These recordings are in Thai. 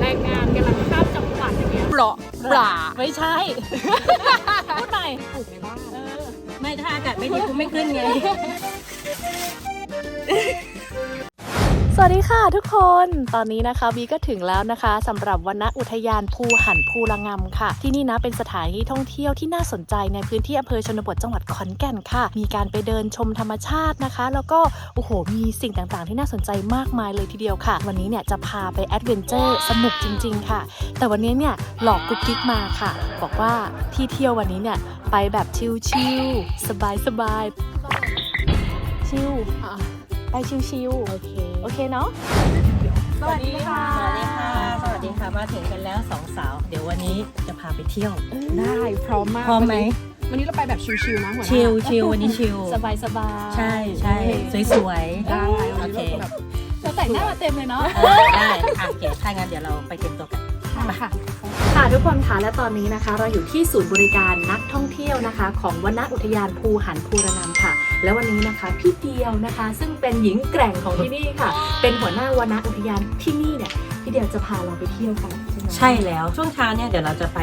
แรงงานกำลังข้ามจังหวัดอย่างเงี้ยเปราะปราไม่ใช่ พูดใหม่ปลูกในบ้านเออไม่ถ้าอากาศไม่ดีกูไม่ขึ้นไง สวัสดีค่ะทุกคน ตอนนี้นะคะบีก็ถึงแล้วนะคะสำหรับวนอุทยานภูหันภูละงำค่ะ ที่นี่นะเป็นสถานที่ท่องเที่ยวที่น่าสนใจในพื้นที่อำเภอชนบทจังหวัดขอนแก่นค่ะ มีการไปเดินชมธรรมชาตินะคะ แล้วก็โอ้โหมีสิ่งต่างๆ ที่น่าสนใจมากมายเลยทีเดียวค่ะ วันนี้เนี่ยจะพาไปแอดเวนเจอร์สนุกจริง ๆ ค่ะ แต่วันนี้เนี่ยหลอกกุ๊กกิ๊กมาค่ะ บอกว่าที่เที่ยววันนี้เนี่ยไปแบบชิลๆสบายๆชิลอะ ไปชิลๆโอเค โอเคเนาะ สวัสดีค่ะ สวัสดีค่ะ สวัสดีค่ะ มาถึงกันแล้วสองสาว เดี๋ยววันนี้จะพาไปเที่ยว ได้พร้อมมากพร้อมไหม วันนี้เราไปแบบชิลๆนะหัวหน้าชิลชิลวันนี้ชิลสบายสบายใช่ใช่สวยๆได้โอวันเคนี้เราแบบเราแต่งหน้ามาเต็มเลยเนาะเออได้อะโอเคถ้างั้นเดี๋ยวเราไปเตรียมตัวกัน ค่ะ ค่ะทุกคนค่ะและตอนนี้นะคะ เราอยู่ที่ศูนย์บริการนักท่องเที่ยวนะคะ ของวนอุทยานภูหันภูระนำค่ะ และววันนี้นะคะพี่เดียวนะคะ ซึ่งเป็นหญิงแกร่งของที่นี่ค่ะ เป็นหัวหน้าวนอุทยานที่นี่เนี่ยพี่เดียวจะพาเราไปเที่ยวกัน ใช่ไหมใช่แล้วช่วงเช้าเนี่ยเดี๋ยวเราจะไป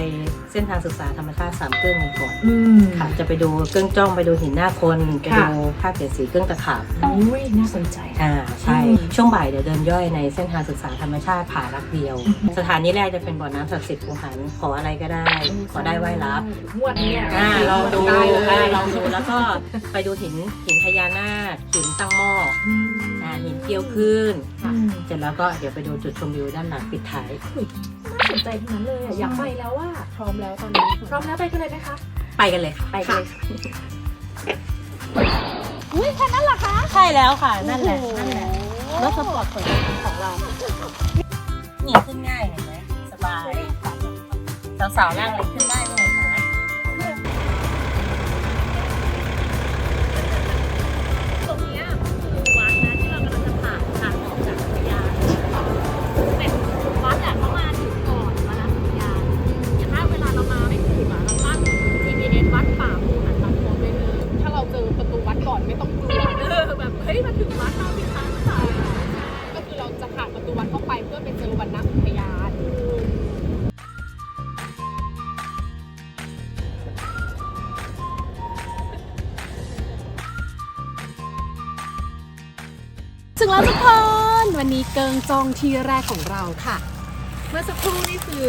เส้นทางศึกษาธรรมชาติสามเกลื้องกันก่อนอืมค่ะ จะไปดูเกลื้องจ้องไปดูหินหน้าคนไปค่ะดูภาคเกียรติสีเกลื้องตะขาบอุ้ยน่าสนใจ อ่าใช่อืมช่วงบ่ายเดี๋ยวเดินย่อยในเส้นทางศึกษาธรรมชาติผารักเดียวอือฮึสถานที่แรกจะเป็นบ่อน้ำศักดิ์สิทธิ์ภูหันขออะไรก็ได้ ขอได้ไหว้รับงวดเนี่ยอ่าลองดูได้เลยอ่าลองดูแล้วก็ไปดูหินหินพญานาคหินตั้งหม้ออืมอ่าหินเกลียวขึ้นอืมเสร็จแล้วก็เดี๋ยวไปดูจุดชมวิวด้านหลังปิดท้าย น่าสนใจทั้งนั้นเลยอะอยากไปแล้วว่าพร้อมแล้วตอนนี้พร้อมแล้วไปกันเลยไหมคะ ไปกันเลยค่ะไปกันเลยค่ะใช่แล้วค่ะ นั่นแหละ นั่นแหละ รถสปอร์ตของของเรา นี่ขึ้นง่ายเห็นไหมสบาย สาวๆนั่งเลยขึ้นได้เลย ถึงแล้วทุกคนวันนี้เกิงจองที่แรกของเราค่ะ เมื่อสักครู่นี่คือ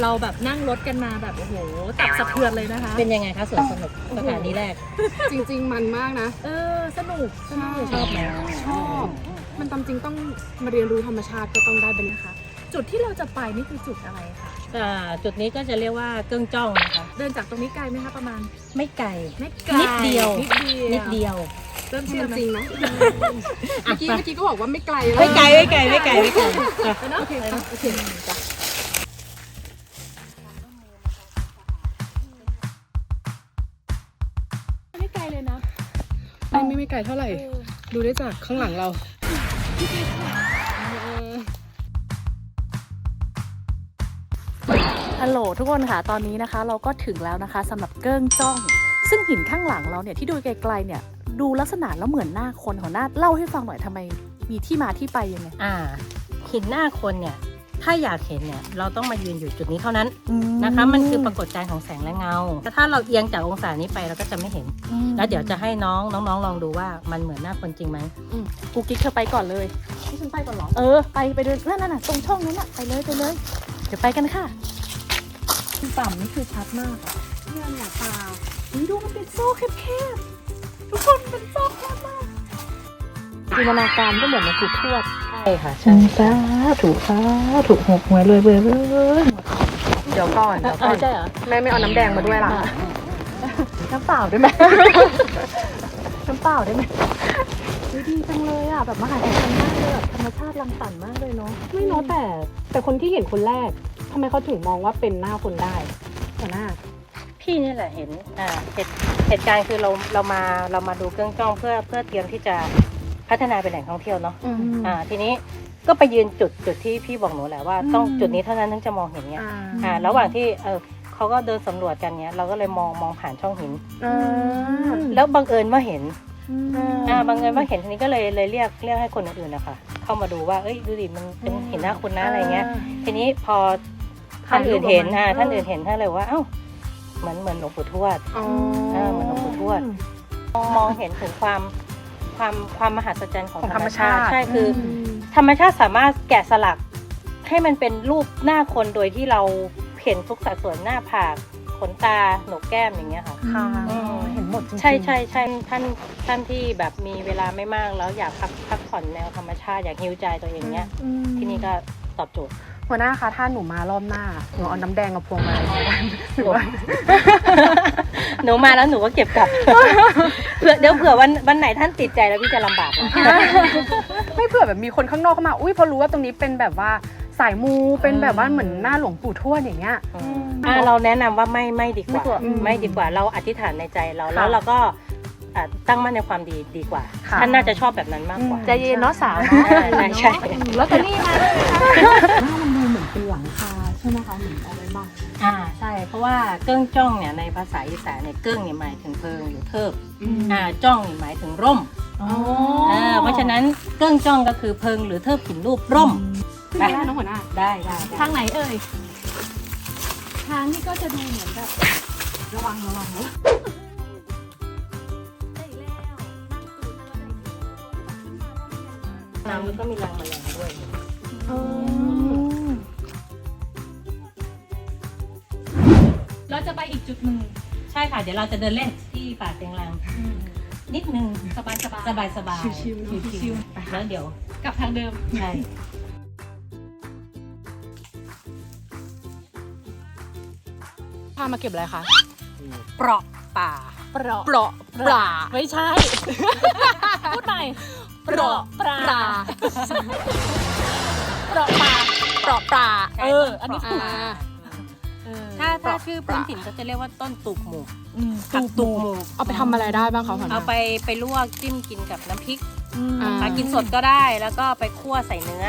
เราแบบนั่งรถกันมาแบบโอ้โหตับสะเทือนเลยนะคะ เป็นยังไงคะสวนสนุกสถานีแรก จริง ๆ มันมากนะ เออ สนุกสนุกชอบไหมชอบ มันตามจริงต้องมาเรียนรู้ธรรมชาติก็ต้องได้เป็นนะคะ จุดที่เราจะไปนี่คือจุดอะไรคะอ่าจุดนี้ก็จะเรียกว่าเกิ้งจ้องนะคะเดินจากตรงนี้ไกลไหมคะประมาณ ไม่ไกลไม่นิดเดียวนิดเดียวนิดเดียวเริ่มจเชื่อไหมริงๆนะเมื่อกี้เมื่อกี้ก็บอกว่าไม่ไกลแล้วไม่ไกลไม่ไกลไม่ไกลไม่ไกลอะไปเนอะโอเคค่ะโอเคจ้ะไม่ไกลเลยนะไม่ไม่ไม่ไกลเท่าไหร่ ดูได้จากข้างหลังเราเออฮัลโหลทุกคนค่ะตอนนี้นะคะ เราก็ถึงแล้วนะคะสำหรับเกิ้งจ้อง ซึ่งหินข้างหลังเราเนี่ยที่ดูไกลๆเนี่ย ดูลักษณะแล้วเหมือนหน้าคนของหน้าเล่าให้ฟังหน่อยทำไม มีที่มาที่ไปยังไงอ่าหินหน้าคนเนี่ย ถ้าอยากเห็นเนี่ย เราต้องมายืนอยู่จุดนี้เท่านั้นนะคะ มันคือปรากฏการณ์ของแสงและเงาแต่ถ้าเราเอียงจากองศานี้ไปเราก็จะไม่เห็น แล้วเดี๋ยวจะให้น้องน้องๆลองดูว่ามันเหมือนหน้าคนจริงไหมกูกิ๊กเธอไปก่อนเลยให้ฉันไปก่อนเหรอเออไปไปเดินนั่นน่ะตรงช่องนั้นน่ะไปเลยไปเลยเดี๋ยวไปกันค่ะต่ำนี่คือชัดมากอะเนี่ยเนี่ยตาอุ๊ยดูมันเป็นโซ่แคบๆ ทุกคนเป็นโซ่แคบมากจินตนาการก็เหมือนมาจุดทวดใช่ค่ะใช่สาถูกค่ะถูกหกหวยเลยเบอร์เลยเดี๋ยวก่อนเดี๋ยวก่อนใช่เหรอแม่ไม่เอาน้ำแดงมาด้วยล่ะน้ำเปล่าได้ไหมน้ำเปล่าได้ไหมอุ๊ยดีจังเลยอะแบบมหัศจรรย์มากเลยแบบธรรมชาติรังสรรค์มากเลยเนาะไม่เนาะแต่ แต่คนที่เห็นคนแรกทำไมเขาถึงมองว่าเป็นหน้าคนได้หัวหน้าพี่นี่แหละเห็นอ่าเหตุ เหตุการณ์คือเราเรามาเรามาดูเครื่องจ้องเพื่อเพื่อเตรียมที่จะพัฒนาเป็นแหล่งท่องเที่ยวเนาะอืม อ่า ทีนี้ก็ไปยืนจุดจุดที่พี่บอกหนูแหละว่าต้องอืม จุดนี้เท่านั้นถึงจะมองเห็นเนี่ยอ่าอ่าระหว่างที่เออเขาก็เดินสำรวจกันเนี้ยเราก็เลยมองมองผ่านช่องหิน อ่าแล้วบังเอิญว่าเห็นอืมอ่าบังเอิญว่าเห็นทีนี้ก็เลยเลยเรียกเรียกให้คนอื่นๆนะคะเข้ามาดูว่าเอ้ยดูดิมันเป็นเห็นหน้าคุณนะอะไรเงี้ย ทีนี้พอท่านอื่นเห็นถ่ายรูปออกมาอ่าท่านอื่นเห็นท่านเลยว่าเอ้า เหมือนเหมือนหลวงปู่ทวดอ๋อเออเหมือนหลวงปู่ทวด มองเห็นถึงความความความมหัศจรรย์ของของธธรรรรมมชาชาติติ ใช่คืออมธรรมชาติสามารถแกะสลัก ให้มันเป็นรูปหน้าคนโดยที่เราเห็นทุกสัดส่วนหน้าผากขนตาโหนกแก้มอย่างเงี้ยค่ะ ค่ะอืม เห็นหมดจริงๆใช่ใช่ใช่ท่านท่านที่แบบมีเวลาไม่มากแล้วอยากพักพักผ่อนแนวธรรมชาติอยากฮิวใจตัวเองเนี้ยที่นี่ก็ตอบโจทย์ หัวหน้าคะถ้าหนูมารอบหน้าหนูเอาน้ำแดงกับพวงมาลัยมาหรือว่าหนูมาแล้วหนูก็เก็บกลับเผื่อเดี๋ยวเผื่อวันวันไหนท่านติดใจแล้วพี่จะลำบากนะไม่เผื่อแบบมีคนข้างนอกเข้ามา อุ้ยพอรู้ว่าตรงนี้เป็นแบบว่าสายมูเป็นแบบว่าเหมือนหน้าหลวงปู่ทวดอย่างเงี้ย อ่าเราแนะนำว่าไม่ไม่ดีกว่า ไม่กว่าอืมไม่ดีกว่าเราอธิษฐานในใจเราค่ะแล้วเราก็อ่าตั้งมั่นในความดีดีกว่า ค่ะ ท่านน่าจะชอบแบบนั้นมากกว่า ใจเย็นเนาะสาวใช่ใช่ใช่แล้วก็นี่มาหน้ามันดูเหมือนเป็น เพราะว่าเกิ้งจ้องเนี่ยในภาษาอีสานเนี่ยเกิ้งเนี่ยหมายถึงเพลิงหรือเทิบอ่าจ้องเนี่ยหมายถึงร่มอ๋ออ่าเพราะฉะนั้นเกิ้งจ้องก็คือเพลิงหรือเทิบหินรูปร่มขึ้นไม่ได้นะหัวหน้าได้ได้ได้ทางไหนเอ่ยทางนี้ก็จะดูเหมือนแบบระวังระวังนะน้ำมันก็มีรังแมลงด้วย เราจะไปอีกจุดหนึ่งใช่ค่ะ เดี๋ยวเราจะเดินเล่นที่ป่าเต็งรังนิดนึงสบายสบายสบายสบายชิวๆเนอะชิวๆแล้วเดี๋ยวกลับทางเดิมใช่พามาเก็บอะไรคะ เปราะป่า เปราะ เปราะปลาไม่ใช่ พูดใหม่ เปราะปลา เปราะปลา เปราะปลา เออ อันนี้ถูกอ่าเออ ถ้าเปถ้าราะชื่อพื้นถิ่นก็จะเรียกว่าต้นตุกหมูอืมผักตุกหมูเอาไปทำอะไรได้บ้างคะหัวหน้าเอาไปไปลวกจิ้มกินกับน้ำพริกอืมอ่าปลากินสดก็ได้แล้วก็ไปคั่วใส่เนื้อ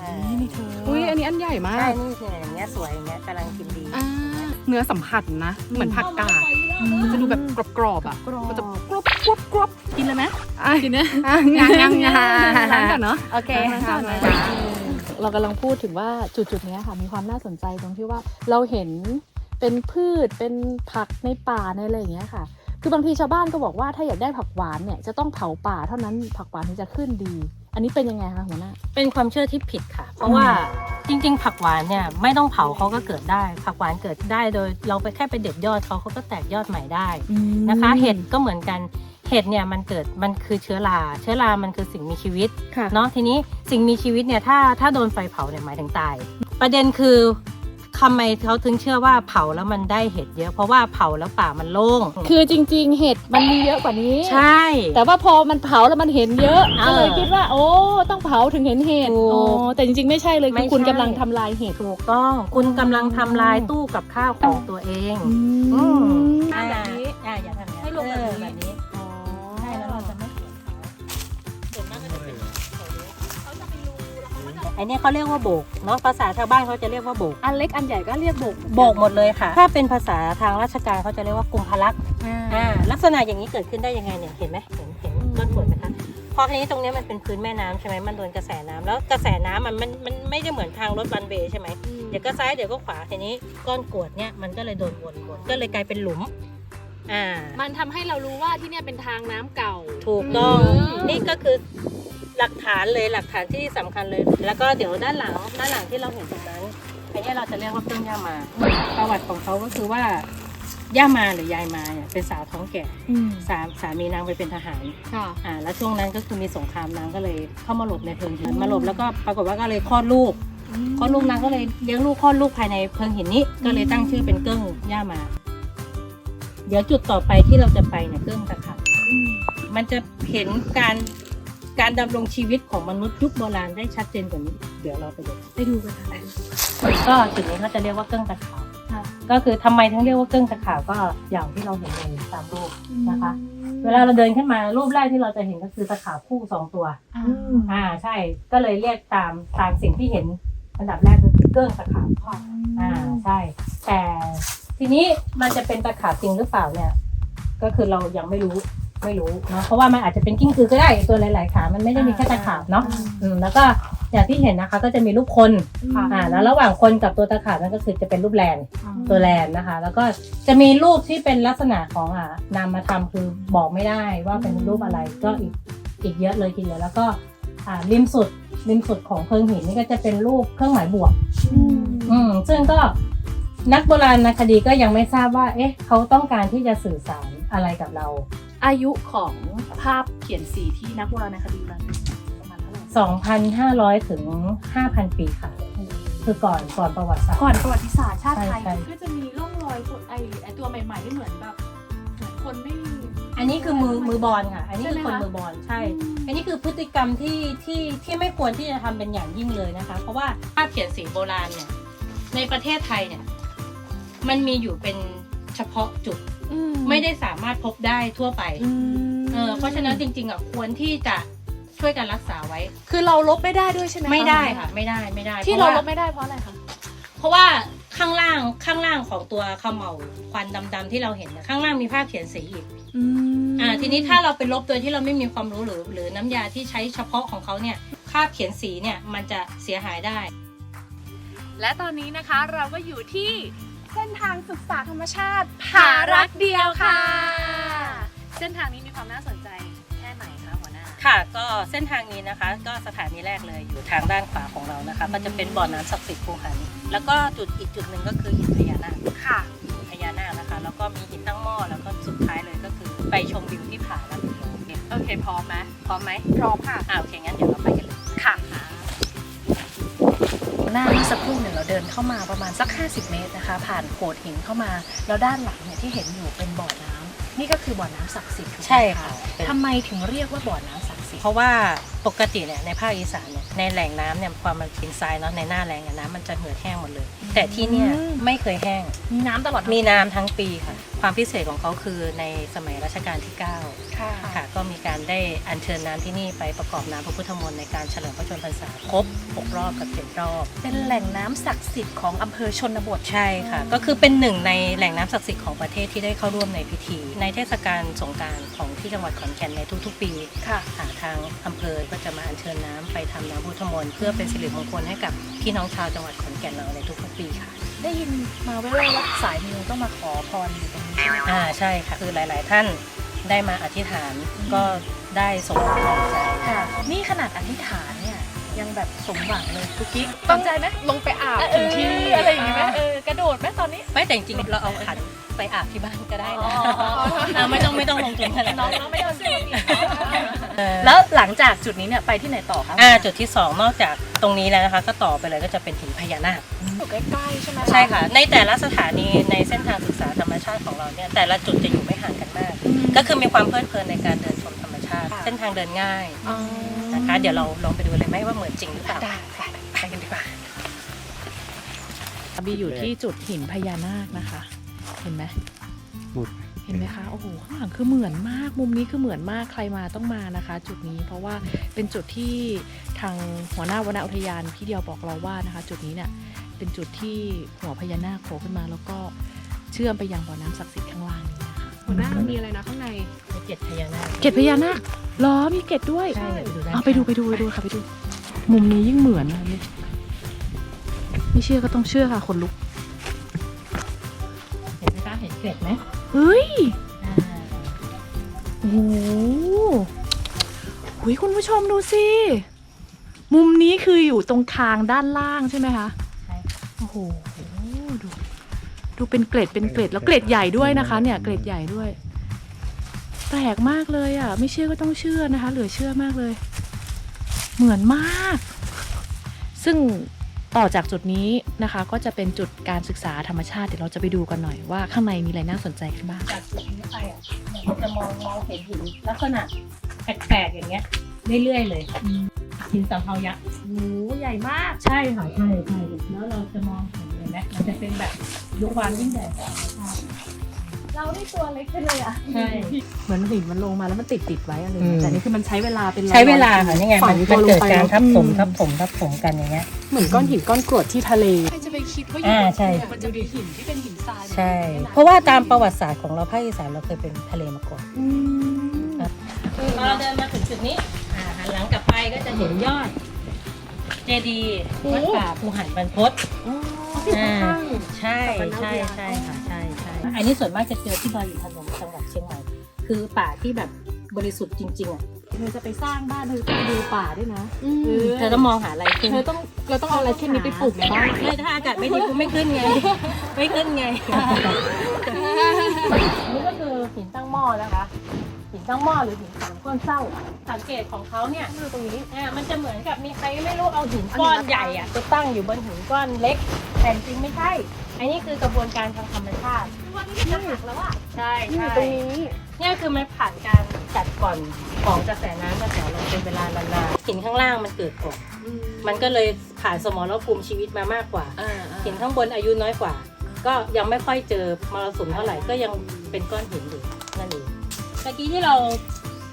อ่านี่เธออุ้ยอันนี้อันใหญ่มาใช่กนี่คืออย่างเงี้ยสวยอย่างเงี้ยกำลังกินดีอ่าเนื้อสัมผัสนะ เหมือนผักกาดมันจะดูแบบกรอบๆอะกรอบมันจะกรอบกรอบกรอบกินเลยไหมอะกินเนี่ยอะยังยังยังล้างก่อนเนาะโอเคค่ะเรากำลังพูดถึงว่าจุดจุดๆเนี้ยค่ะมีความน่าสนใจตรงที่ว่าเราเห็น เป็นพืชเป็นผักในป่าในอะไรอย่างเงี้ยค่ะ คือบางทีชาวบ้านก็บอกว่าถ้าอยากได้ผักหวานเนี่ยจะต้องเผาป่าเท่านั้นผักหวานถึงจะขึ้นดี อันนี้เป็นยังไงคะหัวหน้า เป็นความเชื่อที่ผิดค่ะ เพราะว่าจริง ๆ ผักหวานเนี่ยไม่ต้องเผาเขาก็เกิดได้ ผักหวานเกิดได้โดย เราไปแค่ไปเด็ดยอดเขาเขาก็แตกยอดใหม่ได้นะคะ เห็ดก็เหมือนกันเห็ดเนี่ยมันเกิดมันคือเชื้อรา เชื้อรามันคือสิ่งมีชีวิตค่ะเนาะทีนี้สิ่งมีชีวิตเนี่ยถ้าถ้าโดนไฟเผาเนี่ยหมายถึงตาย ประเด็นคือ ทำไมเขาถึงเชื่อว่าเผาแล้วมันได้เห็ดเยอะ เพราะว่าเผาแล้วป่ามันโล่ง คือจริง ๆ เห็ดมันมีเยอะกว่านี้ ใช่ แต่ว่าพอมันเผาแล้วมันเห็นเยอะเออก็เลยคิดว่า โอ้ต้องเผาถึงเห็นเห็ดถูกโอ้แต่จริงๆ ไม่ใช่เลยไม่คือคุณใช่กำลังทำลายเห็ดถูกต้อง คุณกำลังทำลายตู้กับข้าวของตัวเอง อืม อันนี้เขาเรียกว่าโบกเนาะภาษาชาวบ้านเขาจะเรียกว่าโบก อันเล็กอันใหญ่ก็เรียกโบกโบกหมดเลยค่ะ ถ้าเป็นภาษาทางราชการเขาจะเรียกว่ากุมพลักษณ์อ่าลักษณะอย่างนี้เกิดขึ้นได้ยังไงเนี่ยเห็นไหมเห็นเห็นก้อนกรวดไหมคะเพราะทีนี้ตรงเนี้ยมันเป็นพื้นแม่น้ำใช่ไหมมันโดนกระแสน้ำแล้วกระแสน้ำมันมันมันไม่ได้เหมือนทางรถบันเวย์ใช่ไหมเดี๋ยวก็ซ้ายเดี๋ยวก็ขวาทีนี้ก้อนกรวดเนี่ยมันก็เลยโดนวนวนก็เลยกลายเป็นหลุมอ่ามันทำให้เรารู้ว่าที่เนี่ยเป็นทางน้ำเก่า ถูกต้องอืมนี่ก็คือ หลักฐานเลยหลักฐานที่สำคัญเลย แล้วก็เดี๋ยวด้านหลังด้านหลังที่เราเห็นตรงนั้นอันนี้เราจะเรียกว่าเครื่องย่ามา ประวัติของเขาก็คือว่าย่ามาหรือยายมาเนี่ยเป็นสาวท้องแก่สาสามีนางไปเป็นทหารค่ะอ่าแล้วช่วงนั้นก็คือมีสงครามนางก็เลยเข้ามาหลบในเพิงหินมาหลบแล้วก็ปรากฏว่าก็เลยคลอดลูกคลอดลูกนางก็เลยเลี้ยงลูกคลอดลูกภายในเพิงหินนี้ ก็เลยตั้งชื่อเป็นเกิ้งย่ามา เดี๋ยวจุดต่อไปที่เราจะไปเนี่ยเกิ้งตะขับมันจะเห็นการ การดำรงชีวิตของมนุษย์ยุคโบราณได้ชัดเจนกว่านี้ เดี๋ยวเราไปดูไปดูกันค่ะก็จุดนี้เขาจะเรียกว่าเกิ้งตะขาวก็คือทำไมถึงเรียกว่าเกิ้งตะขาวก็อย่างที่เราเห็นในตามรูปนะคะ เวลาเราเดินขึ้นมารูปแรกที่เราจะเห็นก็คือตะขาบคู่สองตัวอ่าใช่ก็เลยเรียกตามตามสิ่งที่เห็นอันดับแรกก็คือเกิ้งตะขาบอ่าใช่ แต่ทีนี้มันจะเป็นตะขาบจริงหรือเปล่าเนี่ย ก็คือเรายังไม่รู้ ไม่รู้เนาะเพราะว่ามันอาจจะเป็นกิ้งกือก็ได้ตัวหลายๆขา มันไม่ได้มีแค่ตะขาบเนาะอืมแล้วก็อย่างที่เห็นนะคะ ก็จะมีรูปคนค่ะ อ่าแล้วระหว่างคนกับตัวตะขาบนั่นก็คือจะเป็นรูปแลนตัวแลนนะคะ แล้วก็จะมีรูปที่เป็นลักษณะของอ่านามธรรมคือบอกไม่ได้ว่าเป็นรูปอะไรก็อีกอีกเยอะเลยทีเดียวแล้วก็อ่าริมสุดริมสุดของเพิงหินนี่ก็จะเป็นรูปเครื่องหมายบวก อืมซึ่งก็นักโบราณคดีก็ยังไม่ทราบว่า เอ๊ะ เขาต้องการที่จะสื่อสารอะไรกับเรา อายุของภาพเขียนสีที่นักโบราณคดีมันประมาณเท่าไหร่2,500 ถึง 5,000 ปีค่ะ คือก่อนก่อนประวัติศาสตร์ ก่อนประวัติศาสตร์ชาติไทย ใช่ใช่ ก็จะมีร่องรอยตัวไอไอตัวใหม่ๆที่เหมือนแบบเหมือนคนไม่มีอันนี้คือมือมือบอลค่ะ อันนี้คือใช่คนไหมคะ มือบอลใช่ อันนี้คือพฤติกรรมที่ที่ที่ไม่ควรที่จะทำเป็นอย่างยิ่งเลยนะคะ เพราะว่าภาพเขียนสีโบราณเนี่ยในประเทศไทยเนี่ยมันมีอยู่เป็นเฉพาะจุด ไม่ได้สามารถพบได้ทั่วไปเออเพราะฉะนั้นจริง ๆอะควรที่จะช่วยกันรักษาไว้ คือเราลบไม่ได้ด้วยใช่ไหมไม่ได้ค่ะ ไม่ได้ไม่ได้ที่พะเราว่ลบไม่ได้เพราะอะไรคะเพราะว่าข้างล่างข้างล่างของตัวเขมเหลาควันดำๆที่เราเห็นเนี่ยข้างล่างมีภาพเขียนสีอีกอ่าทีนี้ถ้าเราไปลบโดยที่เราไม่มีความรู้หรือ หรือน้ำยาที่ใช้เฉพาะของเขาเนี่ยคราบเขียนสีเนี่ยมันจะเสียหายได้ และตอนนี้นะคะเราก็อยู่ที่ เส้นทางศึกษาธรรมชาติผารักเดียวค่ะ เส้นทางนี้มีความน่าสนใจแค่ไหนคะหัวหน้า ค่ะก็เส้นทางนี้นะคะ ก็สถานีแรกเลยอยู่ทางด้านขวาของเรานะคะ ก็จะเป็นบ่อน้ำศักดิ์สิทธิ์ภูหัน แล้วก็จุดอีกจุดหนึ่งก็คือหินพญานาคค่ะหินพญานาคนะคะ แล้วก็มีหินตั้งหม้อแล้วก็สุดท้ายเลยก็คือไปชมวิวที่ผาแล้วเนี่ยโอเคพร้อมไหมพร้อมไหมพร้อมค่ะอ่าโอเคงั้นเดี๋ยวเราไปกันเลยค่ะ หน้าเมื่อสักครู่เนี่ยเราเดินเข้ามาประมาณสัก 50 เมตรนะคะ ผ่านโขดหินเข้ามา แล้วด้านหลังเนี่ยที่เห็นอยู่เป็นบ่อน้ำนี่ก็คือบ่อน้ำศักดิ์สิทธิ์ถูกไหมใช่ค่ะเป็น ทำไมถึงเรียกว่าบ่อน้ำศักดิ์สิทธิ์ เพราะว่าปกติเนี่ยในภาคอีสานเนี่ยในแหล่งน้ำเนี่ยความมันเป็นทรายเนาะในหน้าแรงเนี่ยน้ำมันจะเหือดแห้งหมดเลย แต่ที่เนี่ยไม่เคยแห้ง มีน้ำตลอดทั้งมีน้ำทั้งปีค่ะ ความพิเศษของเขาคือในสมัยรัชกาลที่ 9 ค่ะ ค่ะ ก็มีการได้อัญเชิญน้ำที่นี่ไปประกอบน้ำพระพุทธมนต์ในการเฉลิมพระชนมพรรษาครบ 6 รอบกับ 7 รอบ เป็นแหล่งน้ำศักดิ์สิทธิ์ของอำเภอชนบท ใช่ค่ะ ก็คือเป็นหนึ่งในแหล่งน้ำศักดิ์สิทธิ์ของประเทศที่ได้เข้าร่วมในพิธี ในเทศกาลสงกรารของที่จังหวัดขอนแก่นในทุกๆ ปี ค่ะค่ะทางอำเภอก็จะมาอัญเชิญน้ำไปทำน้ำพุทธมนต์เพื่อเป็นสิริมงคลให้กับพี่น้องชาวจังหวัดขอนแก่นเราในทุกๆปีค่ะ ได้ยินมาแว่วๆว่าสายมูต้องมาขอพรอยู่ตรงนี้ใช่ไหมคะอ่าใช่ค่ะ คือหลาย ๆ ท่านได้มาอธิษฐานก็ได้สมหวังดังใจ ค่ะนี่ขนาดอธิษฐานเนี่ย ยังแบบสมหวังเลยกุ๊กกิ๊กตั้งใจไหมลงไปอาบเอถึงอที่อะไรอย่างงี้ไหมเออกระโดดไหมตอนนี้ ไม่แต่จริงๆเราเอาขันไปอาบที่บ้านก็ได้อ๋นะออ่าไม่ต้องไม่ต้องลงทุนขนาดน้องนั้นน้องไม่โดนซื้อมีเออแล้วหลังจากจุดนี้เนี่ยไปที่ไหนต่อคะอ่าจุดที่สองนอกจากตรงนี้แล้วนะคะ ก็ต่อไปเลยก็จะเป็นหินพญานาค อยู่ใกล้ๆใช่ไหมใช่ค่ะ ในแต่ละสถานีในเส้นทางศึกษาธรรมชาติของเราเนี่ยแต่ละจุดจะอยู่ไม่ห่างกันมาก ก็คือมีความเพลิดเพลินในการเดินชมธรรมชาติ เส้นทางเดินง่าย อ๋อนะคะ เดี๋ยวเราลองไปดูเลยไหมว่าเหมือนจริงหรือเปล่าได้ไปไปกันดีกว่าบีอยู่ที่จุดหินพญานาคนะคะ เห็นไหมเห็นไหมคะ โอ้โห ข้างหลังคือเหมือนมาก มุมนี้คือเหมือนมาก ใครมาต้องมานะคะ จุดนี้ เพราะว่าเป็นจุดที่ทางหัวหน้าวนอุทยานพี่เดียวบอกเราว่านะคะ จุดนี้เนี่ยเป็นจุดที่หัวพญานาคโผล่ขึ้นมา แล้วก็เชื่อมไปยังบ่อน้ำศักดิ์สิทธิ์ข้างล่างนี้นะคะ หัวหน้ามีอะไรนะข้างในมีเจ็ดพญานาคเกล็ดพญานาคเหรอมีเกล็ดด้วยใช่เดี๋ยวไปดูด้านเอาไปดูไปดูไปดูค่ะไปดู มุมนี้ยิ่งเหมือนนะนี่ไม่เชื่อก็ต้องเชื่อค่ะคนลุกเห็นไหมคะเห็นเกล็ดไหมเฮ้ย อ่าโอ้โหหุยคุณผู้ชมดูสิ มุมนี้คืออยู่ตรงคางด้านล่างใช่ไหมคะ ใช่โอ้โห ดู ดูเป็นเกล็ดเป็นเกล็ดแล้วเกล็ดใหญ่ด้วยนะคะเนี่ยเกล็ดใหญ่ด้วยแปลกมากเลยอะ ไม่เชื่อก็ต้องเชื่อนะคะ เหลือเชื่อมากเลย เหมือนมาก ซึ่งต่อจากจุดนี้นะคะ ก็จะเป็นจุดการศึกษาธรรมชาติเดี๋ยวเราจะไปดูกันหน่อยว่าข้างในมีอะไรน่าสนใจกันบ้างจากจุดนี้ไปอะมันจะมองมองเห็นหินลักษณะแปลกๆอย่างเงี้ยเรื่อยๆเลยหินสัมภายักษ์โอ้ใหญ่มากใช่ค่ะใช่ใช่แล้วเราจะมองเห็น เลยไหมมันจะเป็นแบบยุควานยิ่งใหญ่เราได้ตัวเล็กไปเลยอะใช่เหมือนหินมันลงมาแล้วมันติดติดๆไว้อะไรอืมแต่นี่คือมันใช้เวลาเป็นร้อยๆใช้เวลาค่ะนี่ไงฝัมันงมันตัวลเกิงดไปการเนอะทับถมอืทับถมทับถมกันอย่างเงี้ยเหมือนก้อนหินก้อนกรวดที่ทะเลใครจะไปคิดว่าอ่าใช่มันจะมีหินที่เป็นหินทรายใช่ เพราะว่าตามประวัติศาสตร์ของเราภาคอีสานเราเคยเป็นทะเลมาก่อนอืมเอเราเดินมาถึงจุดนี้อ่าหันหลังกลับไปก็จะเห็นยอด เจดีย์วัดป่าภูหันบรรพต ที่ข้างใช่ใช่ใช่ค่ะใช่ใช่อันนี้ส่วนมากจะเจอที่ดอยอินทนนท์จังหวัดเชียงใหม่ คือป่าที่แบบบริสุทธิ์จริงๆอะเธอจะไปสร้างบ้านเธอจะไปดูป่าด้วยนะอืมเออเธอต้องมองหาอะไรขึ้นเธอต้องเราต้องเอาอะไรที่นี้ไปปลูกในบ้านไม่ถ้าอากาศไม่ดีกูไม่ขึ้นไง ไม่ขึ้นไงนี่ก็คือหินตั้งหม้อนะคะ หินตั้งหม้อหรือหินสามก้อนเศร้า สังเกตของเขาเนี่ยตรงนี้อ่ามันจะเหมือนกับมีใครไม่รู้เอาหินก้อนใหญ่อะไปตั้งอยู่บนหินก้อนเล็ก แต่จริงไม่ใช่ อันนี้คือกระบวนการทางธรรมชาติวันนี้จะหักแล้วอะใช่นี่ใช่ตรงนี้เนี่ยคือมันผ่านการกัดก่อนของกระแสน้ำกระแสลมเป็นเวลานานๆหินข้างล่างมันเกิดก่อนมันก็เลยผ่านสมรภูมิชีวิตมามากกว่าหินข้างบนอายุน้อยกว่า ก็ยังไม่ค่อยเจอมรสุมเท่าไหร่ก็ยังเป็นก้อนหินอยู่นั่นเอง ตะกี้ที่เรา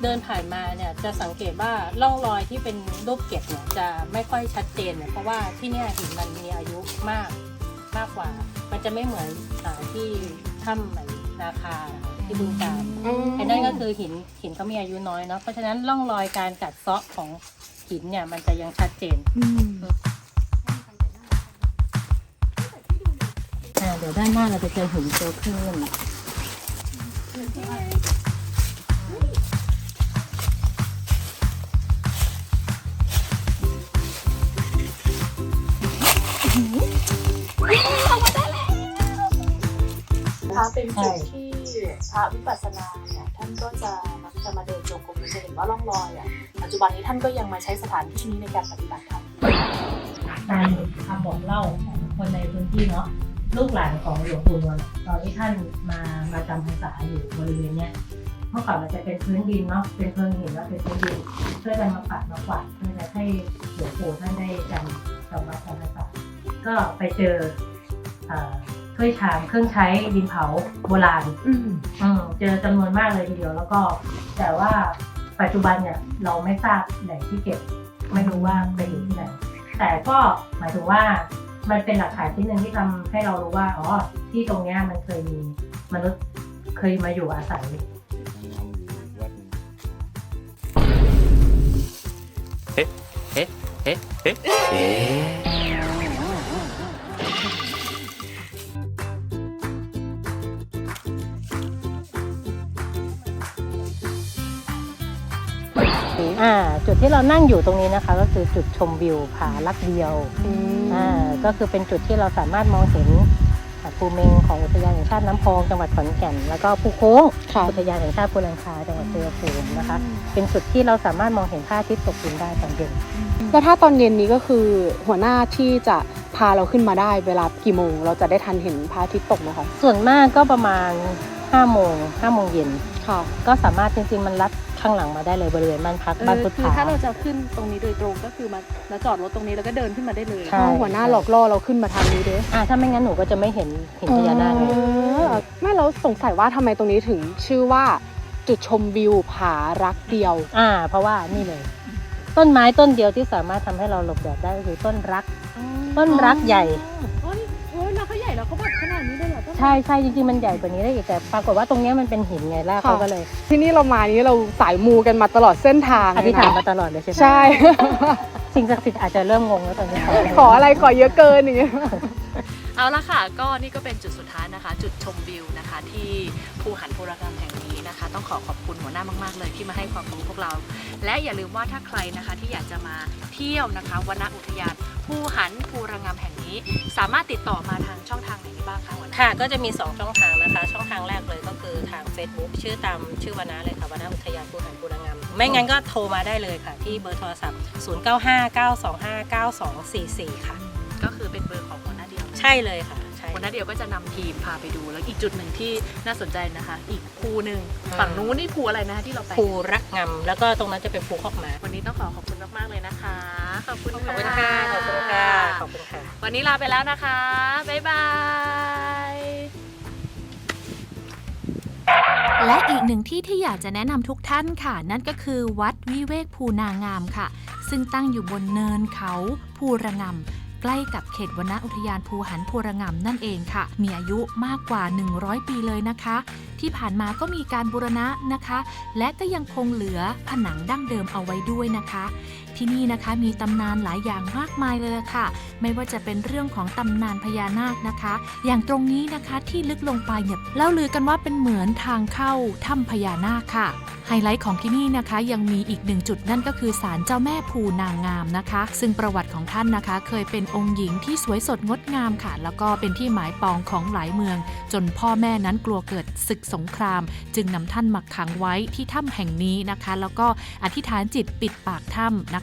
เดินผ่านมาเนี่ยจะสังเกตว่าร่องรอยที่เป็นรูปเก็บเนี่ยจะไม่ค่อยชัดเจนเนี่ยเพราะว่าที่เนี่ยหินมันมีอายุมากมากกว่า มันจะไม่เหมือนอาที่ถ้ำไหนนาคาที่บึงกาฬไอ้นั่นก็คือหินหินเขามีอายุน้อยเนาะเพราะฉะนั้นร่องรอยการกัดเซาะของหินเนี่ยมันจะยังชัดเจนอ่าเดี๋ยวด้านหน้าเราจะเจอหินโตขึ้นนะคะเป็น จุดที่พระวิปัสสนาเนี่ยท่านก็จะมักจะมาเดินจงกรมจะเห็นว่าร่องรอยอะปัจจุบันนี้ท่านก็ยังมาใช้สถานที่นี้ในการปฏิบัติธรรมตามคำบอกเล่าของคนในพื้นที่เนาะลูกหลานของหลวงปู่นวลตอนที่ท่านมามาจำพรรษาอยู่บริเวณเนี้ยเมื่อก่อนมันจะเป็นพื้นดินเนาะเป็นเพิงหินแล้วเป็นพื้นดินเพื่อจะมาปัดมากวาดเพื่อจะให้หลวงปู่ท่านได้จำจำวัดจำพรรษาก็ไปเจอเอ่อ ถ้วยชามเครื่องใช้ดินเผาโบราณอืมอืมเจอจำนวนมากเลยทีเดียว แล้วก็ แต่ว่าปัจจุบันเนี่ยเราไม่ทราบแหล่งที่เก็บ ไม่รู้ว่าไปอยู่ที่ไหน แต่ก็หมายถึงว่ามันเป็นหลักฐานที่หนึ่งที่ทำให้เรารู้ว่าอ๋อที่ตรงเนี้ยมันเคยมีมนุษย์เคยมาอยู่อาศัยอ่าจุดที่เรานั่งอยู่ตรงนี้นะคะ ก็คือจุดชมวิวผาลักเดียวอ่าก็คือเป็นจุดที่เราสามารถมองเห็นอ่าภูเมงของอุทยานแห่งชาติน้ำพองจังหวัดขอนแก่น แล้วก็ภูโค้งค่ะอุทยานแห่งชาติภูลังคาจังหวัดชัยภูมินะคะ เป็นจุดที่เราสามารถมองเห็นพระอาทิตย์ตกดินได้ตอนเย็นแล้วถ้าตอนเย็นนี้ก็คือหัวหน้าที่จะพาเราขึ้นมาได้เวลากี่โมง เราจะได้ทันเห็นพระอาทิตย์ตกไหมคะส่วนมากก็ประมาณ5โมง5โมงเย็นค่ะ ก็สามารถจริงๆมันลัด ข้างหลังมาได้เลยบริเวณบ้านพักบ้านพุทคือธาถ้าเราจะขึ้นตรงนี้โดยตรงก็คือมามาจอดรถตรงนี้แล้วก็เดินขึ้นมาได้เลยใช่ หัวหน้าหลอกล่อเราขึ้นมาทางนี้เด้อ่าถ้าไม่งั้นหนูก็จะไม่เห็นเห็นพญานาคเลยอ๋อไม่เราสงสัยว่าทำไมตรงนี้ถึงชื่อว่าจุดชมวิวผารักเดียว อ่า เพราะว่านี่เลย ต้นไม้ต้นเดียวที่สามารถทำให้เราหลบแดดได้ก็คือต้นรัก ต้นรักใหญ่ โอ้ยโอ้ยแล้วเขาใหญ่แล้วเขาแบบ ช่ใช่จริงๆมันใหญ่กว่านี้ได้อีกแต่ปรากฏว่าตรงเนี้ยมันเป็นหินไงล่ะเขาก็เลยที่นี่เรามานี้เราสายมูกันมาตลอดเส้นทางอธิษฐานเลยมานะตลอดเลยใช่ไหมใช่ สิ่งศักดิ์สิทธิ์อาจจะเริ่มงงแล้วตอนนี้ขออะไรขอเยอะเกินอย่างเงี้ยเอาละค่ะ ก็นี่ก็เป็นจุดสุดท้ายนะคะ จุดชมวิวนะคะ ที่ภูหันภูรกรรมแห่ง นี้นะคะ ต้องขอขอบคุณหัวหน้ามากๆเลยที่มาให้ความรู้พวกเรา และอย่าลืมว่าถ้าใครนะคะที่อยากจะมาเที่ยวนะคะวนอุทยานภูหันภูระงามแห่งนี้ สามารถติดต่อมาทางช่องทางไหนได้บ้างคะหัวหน้าค่ะก็จะมี 2 ช่องทางนะคะ ช่องทางแรกเลยก็คือทาง Facebook ชื่อตามชื่อวนาเลยค่ะวนาอุทยานภูหันภูระงามไม่งั้นก็โทรมาได้เลยค่ะ ที่เบอร์โทรศัพท์ 0959259244 ค่ะ ก็คือเป็นเบอร์ของหัวหน้าเดียว ใช่เลยค่ะใช่หั วหน้าเดียวก็จะนำทีมพาไปดู แล้วอีกจุดหนึ่งที่น่าสนใจนะคะ อีกภูหนึ่งอืมฝั่งนู้นนี่ภูอะไรนะคะที่เราไป ภูรักงำแล้วก็ตรงนั้นจะเป็นภูคอกหมา วันนี้ต้องขอขอบคุณมากๆเลยนะคะ ขอบคุณขอบคุณค่ะ ขอบคุณค่ะ ขอบคุณค่ะ วันนี้ลาไปแล้วนะคะ บ๊ายบาย และอีกหนึ่งที่ที่อยากจะแนะนำทุกท่านค่ะ นั่นก็คือวัดวิเวกภูนางามค่ะ ซึ่งตั้งอยู่บนเนินเขาภูระงำ ใกล้กับเขตวนอุทยานภูหันภูระงำนั่นเองค่ะ มีอายุมากกว่า 100 ปีเลยนะคะ ที่ผ่านมาก็มีการบูรณะนะคะ และก็ยังคงเหลือผนังดั้งเดิมเอาไว้ด้วยนะคะ ที่นี่นะคะมีตำนานหลายอย่างมากมายเลยค่ะ ไม่ว่าจะเป็นเรื่องของตำนานพญานาคนะคะ อย่างตรงนี้นะคะที่ลึกลงไปเนี่ยเล่าลือกันว่าเป็นเหมือนทางเข้าถ้ำพญานาคค่ะไฮไลท์ของที่นี่นะคะยังมีอีกหนึ่งจุดนั่นก็คือศาลเจ้าแม่ภูนางงามนะคะ ซึ่งประวัติของท่านนะคะ เคยเป็นองค์หญิงที่สวยสดงดงามค่ะ แล้วก็เป็นที่หมายปองของหลายเมือง จนพ่อแม่นั้นกลัวเกิดศึกสงคราม จึงนำท่านมาขังไว้ที่ถ้ำแห่งนี้นะคะ แล้วก็อธิษฐานจิตปิดปากถ้ำนะคะ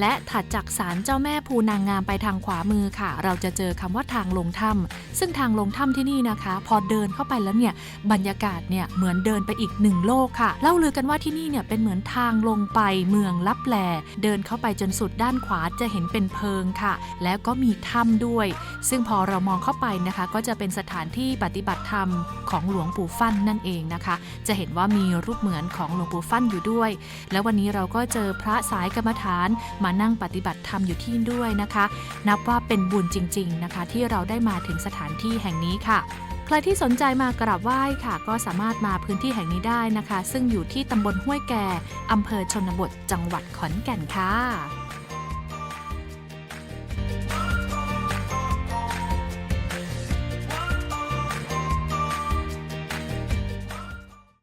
และถัดจากศาลเจ้าแม่ภูนางงามไปทางขวามือค่ะ เราจะเจอคำว่าทางลงถ้ำซึ่งทางลงถ้ำที่นี่นะคะ พอเดินเข้าไปแล้วเนี่ยบรรยากาศเนี่ยเหมือนเดินไปอีกหนึ่งโลกค่ะเล่าลือกันว่าที่นี่เนี่ยเป็นเหมือนทางลงไปเมืองลับแลเดินเข้าไปจนสุดด้านขวาจะเห็นเป็นเพิงค่ะ แล้วก็มีถ้ำด้วย ซึ่งพอเรามองเข้าไปนะคะ ก็จะเป็นสถานที่ปฏิบัติธรรมของหลวงปู่ฟั่นนั่นเองนะคะ จะเห็นว่ามีรูปเหมือนของหลวงปู่ฟั่นอยู่ด้วย แล้ววันนี้เราก็เจอพระสายกรรมฐาน มานั่งปฏิบัติธรรมอยู่ที่นี่ด้วยนะคะ นับว่าเป็นบุญจริง ๆนะคะ ที่เราได้มาถึงสถานที่แห่งนี้ค่ะใครที่สนใจมากราบไหว้ค่ะ ก็สามารถมาพื้นที่แห่งนี้ได้นะคะ ซึ่งอยู่ที่ตำบลห้วยแก่อำเภอชนบทจังหวัดขอนแก่นค่ะ